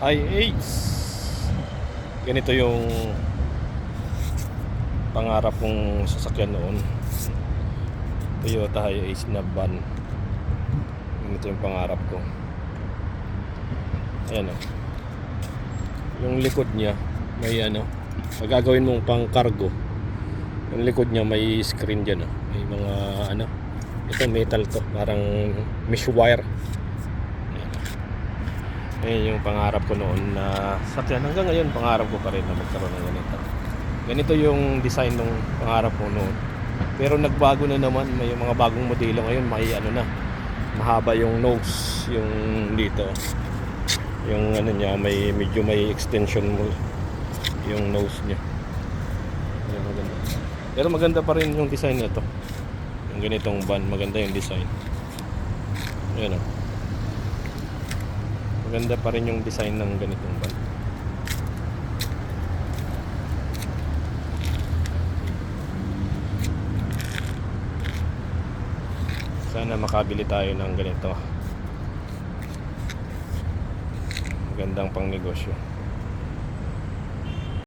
IH. Ganito yung pangarap kong sasakyan noon. Toyota Hiace na van. Ganito yung pangarap ko. Ayan o yung likod niya may ano magagawin mong pang cargo yung likod niya may screen dyan oh. may mga ano ito metal to. Parang mesh wire. oh. Ayan yung pangarap ko noon na sakyan. Hanggang ngayon pangarap ko pa rin na magkaroon ng ganito. Ganito yung design ng pangarap ko noon. Pero nagbago na naman. May mga bagong modelo ngayon may ano na. Mahaba yung nose yung dito. Yung ano niya may medyo may extension mo yung nose niya. Ayan, maganda. pero maganda pa rin yung design nito. Yung ganitong van maganda yung design. Ayan o maganda pa rin yung design ng ganitong van. Sana makabili tayo ng ganito. Magandang pang negosyo